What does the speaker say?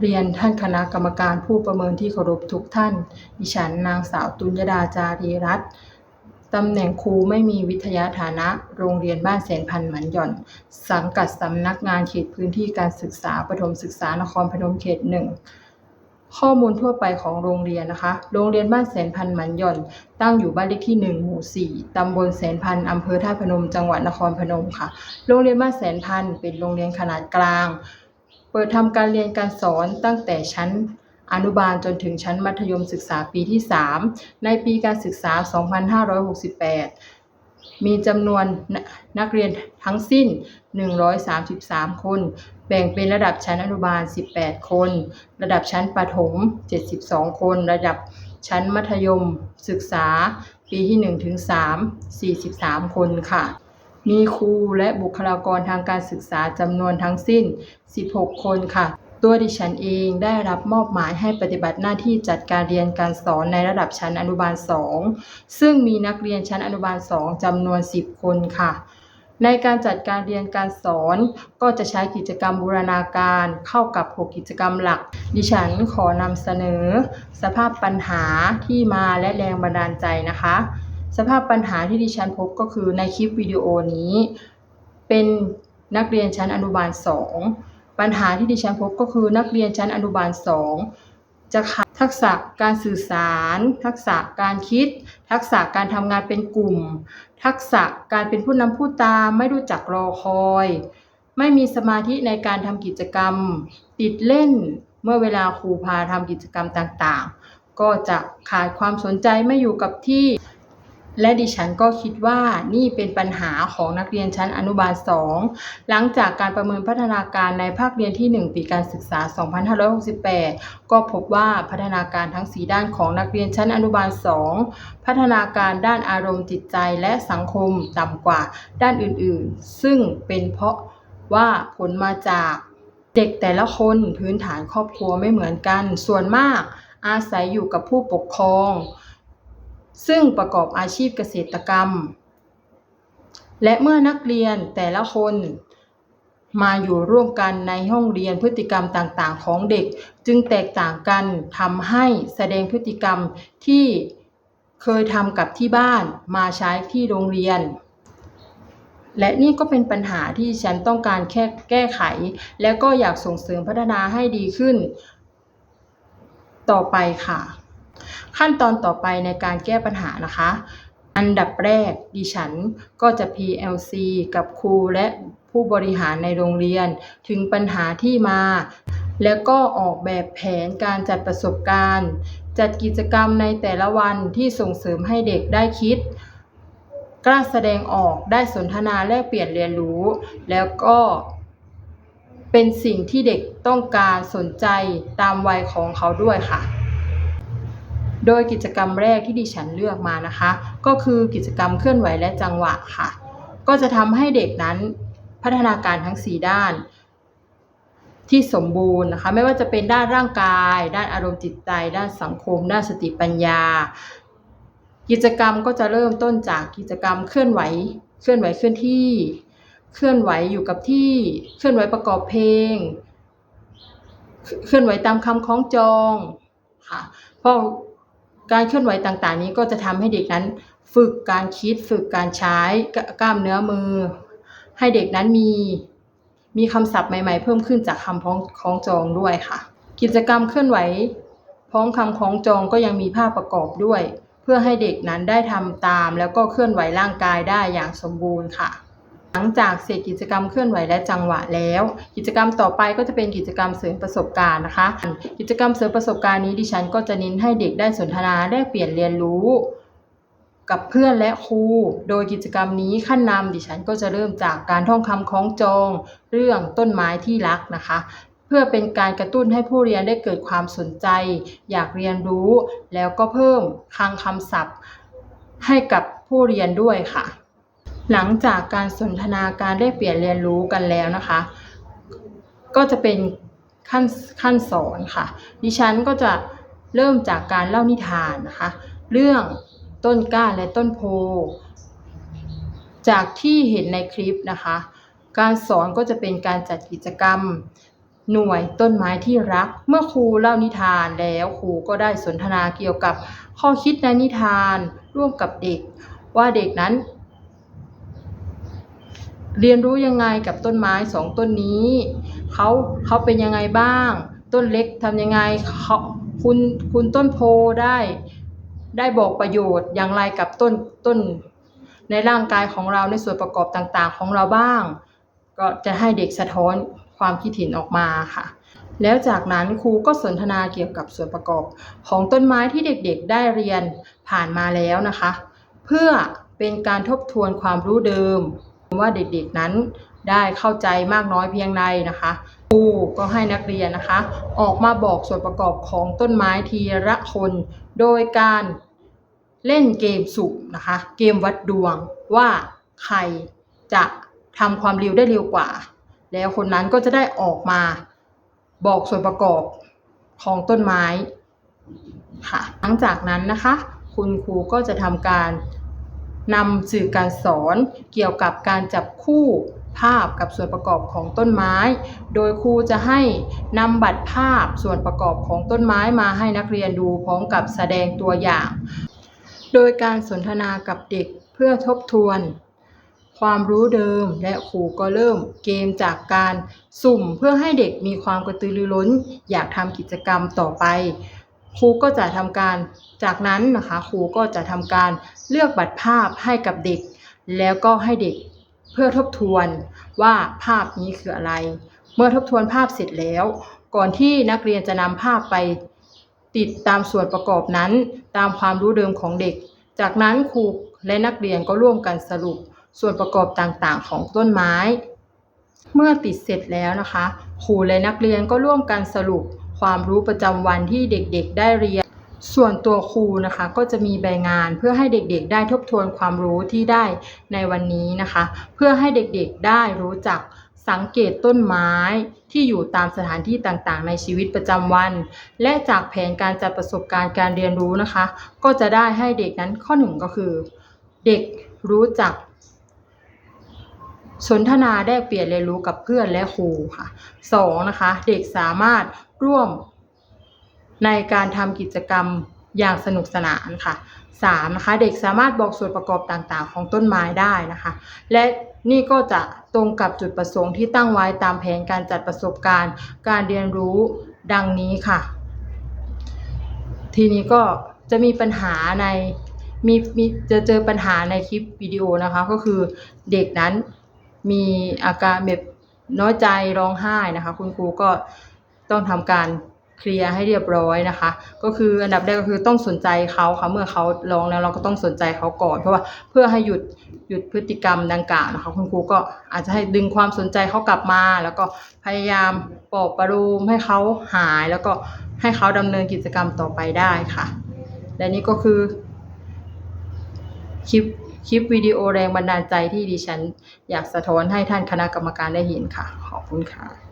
เรียนท่านคณะกรรมการผู้ประเมินที่เคารพทุกท่าน ดิฉันนางสาวตุลยดาจารีรัตน์ตำแหน่งครูไม่มีวิทยาฐานะ โรงเรียนบ้านแสนพันหมันหย่อน สังกัดสำนักงานเขตพื้นที่การศึกษาประถมศึกษานครพนมเขตหนึ่งข้อมูลทั่วไปของโรงเรียนนะคะ โรงเรียนบ้านแสนพันหมันหย่อน ตั้งอยู่บ้านเลขที่ 1 หมู่ 4 ตำบลแสนพัน อำเภอท่าพนม จังหวัดนครพนมค่ะ โรงเรียนบ้านแสนพันเป็นโรงเรียนขนาดกลาง เปิดทำการเรียนการสอนตั้งแต่ชั้นอนุบาลจนถึงชั้นมัธยมศึกษาปีที่ 3 ในปีการศึกษา 2568 มีจำนวนนักเรียนทั้งสิ้น 133 คน แบ่งเป็นระดับชั้นอนุบาล 18 คน ระดับชั้นประถม 72 คน ระดับชั้นมัธยมศึกษาปีที่1ถึง3 43 คนค่ะ มีครูและบุคลากรทางการศึกษาจำนวนทั้งสิ้น 16 คนค่ะ ตัวดิฉันเองได้รับมอบหมายให้ปฏิบัติหน้าที่จัดการเรียนการสอนในระดับชั้นอนุบาล 2 ซึ่งมีนักเรียนชั้นอนุบาล 2จำนวน 10 คนค่ะในการจัดการเรียนการสอนก็จะใช้กิจกรรมบูรณาการเข้ากับ 6 กิจกรรมหลัก ดิฉันขอนำเสนอ สภาพปัญหาที่มาและแรงบันดาลใจนะคะ สภาพปัญหาที่ดิฉันพบก็คือในคลิปวิดีโอนี้ เป็นนักเรียนชั้นอนุบาล 2 ปัญหาที่ดิฉันพบก็คือนักเรียนชั้นอนุบาล 2 จะขาดทักษะการสื่อสาร ทักษะการคิด ทักษะการทำงานเป็นกลุ่ม ทักษะการเป็นผู้นำผู้ตามไม่รู้จักรอคอย ไม่มีสมาธิในการทำกิจกรรม ติดเล่นเมื่อเวลาครูพาทำกิจกรรมต่างๆ ก็จะขาดความสนใจไม่อยู่กับที่ และดิฉันก็คิดว่านี่เป็นปัญหาของนักเรียนชั้นอนุบาล 2 หลังจากการประเมินพัฒนาการในภาคเรียนที่ 1 ปีการศึกษา 2568 ก็พบว่าพัฒนาการทั้ง 4 ด้านของนักเรียนชั้นอนุบาล 2 พัฒนาการด้านอารมณ์จิตใจและสังคมต่ำกว่าด้านอื่นๆ ซึ่งเป็นเพราะว่าผลมาจากเด็กแต่ละคนพื้นฐานครอบครัวไม่เหมือนกัน ส่วนมากอาศัยอยู่กับผู้ปกครอง ซึ่งประกอบอาชีพเกษตรกรรม และเมื่อนักเรียนแต่ละคนมาอยู่ร่วมกันในห้องเรียนพฤติกรรมต่างๆ ของเด็ก จึงแตกต่างกันทำให้แสดงพฤติกรรมที่เคยทำกับที่บ้านมาใช้ที่โรงเรียน และนี่ก็เป็นปัญหาที่ฉันต้องการแค่แก้ไข แล้วก็อยากส่งเสริมพัฒนาให้ดีขึ้น ต่อไปค่ะ ขั้นตอนต่อไปในการแก้ปัญหานะคะ อันดับแรกดิฉันก็จะ PLC กับครูและผู้บริหารในโรงเรียน ถึงปัญหาที่มา แล้วก็ออกแบบแผนการจัดประสบการณ์ จัดกิจกรรมในแต่ละวันที่ส่งเสริมให้เด็กได้คิด กล้าแสดงออกได้สนทนาแลกเปลี่ยนเรียนรู้ แล้วก็เป็นสิ่งที่เด็กต้องการสนใจตามวัยของเขาด้วยค่ะ โดยกิจกรรมแรกที่ดิฉันเลือกมานะคะ ก็คือกิจกรรมเคลื่อนไหวและจังหวะค่ะ ก็จะทำให้เด็กนั้นพัฒนาการทั้ง 4 ด้าน ที่สมบูรณ์นะคะ ไม่ว่าจะเป็นด้านร่างกาย ด้านอารมณ์จิตใจ ด้านสังคม ด้านสติปัญญา กิจกรรมก็จะเริ่มต้นจากกิจกรรมเคลื่อนไหว เคลื่อนไหวเคลื่อนที่ เคลื่อนไหวอยู่กับที่ เคลื่อนไหวประกอบเพลง เคลื่อนไหวตามคำคล้องจองค่ะเพราะ การเคลื่อนไหวต่างๆ นี้ก็จะทำให้เด็กนั้นฝึกการคิดฝึกการใช้กล้ามเนื้อมือ ให้เด็กนั้นมีมีคำศัพท์ใหม่ ๆ เพิ่มขึ้นจากคำพ้องคล้องจองด้วยค่ะ กิจกรรมเคลื่อนไหวพ้องคำคล้องจองก็ยังมีภาพประกอบด้วย เพื่อให้เด็กนั้นได้ทำตามแล้วก็เคลื่อนไหวร่างกายได้อย่างสมบูรณ์ค่ะ ลังจากเสร็จกิจกรรมเคลื่อนไหวและจังหวะแล้ว กิจกรรมต่อไปก็จะเป็นกิจกรรมเสริมประสบการณ์นะคะ กิจกรรมเสริมประสบการณ์นี้ดิฉันก็จะเน้นให้เด็กได้สนทนาได้เปลี่ยนเรียนรู้กับเพื่อนและครู โดยกิจกรรมนี้ขั้นนำดิฉันก็จะเริ่มจากการท่องคำคล้องจอง เรื่องต้นไม้ที่รักนะคะ เพื่อเป็นการกระตุ้นให้ผู้เรียนได้เกิดความสนใจ อยากเรียนรู้ แล้วก็เพิ่มคลังคำศัพท์ ให้กับผู้เรียนด้วยค่ะ หลังจากการสนทนาการได้เปลี่ยนเรียนรู้กันแล้วนะคะ ก็จะเป็นขั้นขั้นสอนค่ะ ดิฉันก็จะเริ่มจากการเล่านิทานนะคะ เรื่องต้นกล้าและต้นโพ จากที่เห็นในคลิปนะคะ การสอนก็จะเป็นการจัดกิจกรรม หน่วยต้นไม้ที่รัก เมื่อครูเล่านิทานแล้วครูก็ได้สนทนาเกี่ยวกับข้อคิดในนิทานร่วมกับเด็ก ว่าเด็กนั้น เรียนรู้ยังไงกับต้นไม้สองต้นนี้เขาเขาเป็นยังไงบ้าง ต้นเล็กทำยังไงเขาคุณคุณต้นโพได้ ได้บอกประโยชน์อย่างไรกับต้นต้น ในร่างกายของเราในส่วนประกอบต่างๆ ของเราบ้าง ก็จะให้เด็กสะท้อนความคิดเห็นออกมาค่ะ แล้วจากนั้นครูก็สนทนาเกี่ยวกับส่วนประกอบของต้นไม้ที่เด็กๆได้เรียนผ่านมาแล้วนะคะ เพื่อเป็นการทบทวนความรู้เดิม ว่าเด็กๆนั้นได้เข้าใจมากน้อยเพียงใดนะคะครูก็ให้นักเรียนนะคะ ออกมาบอกส่วนประกอบของต้นไม้ทีละคน โดยการเล่นเกมสุ่มนะคะ เกมวัดดวงว่าใครจะทำความเร็วได้เร็วกว่า แล้วคนนั้นก็จะได้ออกมาบอกส่วนประกอบของต้นไม้ค่ะ หลังจากนั้นนะคะ คุณครูก็จะทำการ นำสื่อการสอนเกี่ยวกับการจับคู่ภาพกับส่วนประกอบของต้นไม้ โดยครูจะให้นำบัตรภาพส่วนประกอบของต้นไม้มาให้นักเรียนดูพร้อมกับแสดงตัวอย่าง โดยการสนทนากับเด็กเพื่อทบทวน ความรู้เดิมและครูก็เริ่มเกมจากการสุ่มเพื่อให้เด็กมีความกระตือรือร้น อยากทำกิจกรรมต่อไป ครูก็จะทำการจากนั้นนะคะครูก็จะทำการเลือกบัตรภาพให้กับเด็ก แล้วก็ให้เด็กเพื่อทบทวนว่าภาพนี้คืออะไร เมื่อทบทวนภาพเสร็จแล้ว ก่อนที่นักเรียนจะนำภาพไปติดตามส่วนประกอบนั้น ตามความรู้เดิมของเด็ก จากนั้นครูและนักเรียนก็ร่วมกันสรุปส่วนประกอบต่างๆ ของต้นไม้ เมื่อติดเสร็จแล้วนะคะครูและนักเรียนก็ร่วมกันสรุป ความรู้ประจำวันที่เด็กๆ ได้เรียน ส่วนตัวครูนะคะ ก็จะมีใบงานเพื่อให้เด็กๆ ได้ทบทวนความรู้ที่ได้ในวันนี้นะคะ เพื่อให้เด็กๆ ได้รู้จักสังเกตต้นไม้ที่อยู่ตามสถานที่ต่างๆ ในชีวิตประจำวัน และจากแผนการจัดประสบการณ์การเรียนรู้นะคะ ก็จะได้ให้เด็กนั้นข้อหนึ่งก็คือ เด็กรู้จัก สนทนาแลกเปลี่ยนเรียนรู้กับเพื่อนและครูค่ะสองนะคะเด็กสามารถร่วมในการทำกิจกรรมอย่างสนุกสนานค่ะสามนะคะเด็กสามารถบอกส่วนประกอบต่างๆ ของต้นไม้ได้นะคะ และนี่ก็จะตรงกับจุดประสงค์ที่ตั้งไว้ตามแผนการจัดประสบการณ์ การเรียนรู้ดังนี้ค่ะ ทีนี้ก็จะมีปัญหาในมีมีจะเจอปัญหาในคลิปวิดีโอนะคะ ก็คือเด็กนั้น มีอาการแบบน้อยใจร้องไห้นะคะ คุณครูก็ต้องทำการเคลียร์ให้เรียบร้อยนะคะ ก็คืออันดับแรกก็คือต้องสนใจเขาค่ะเมื่อเขาร้องแล้วเราก็ต้องสนใจเขาก่อน เพราะว่าเพื่อให้หยุดหยุดพฤติกรรมดังกล่าวนะคะ คุณครูก็อาจจะให้ดึงความสนใจเขากลับมา แล้วก็พยายามปลอบประโลมให้เขาหายแล้วก็ให้เขาดำเนินกิจกรรมต่อไปได้ค่ะ และนี่ก็คือคลิป คลิปวิดีโอแรงบันดาลใจที่ดิฉัน อยากสะท้อนให้ท่านคณะกรรมการได้เห็นค่ะ ขอบคุณค่ะ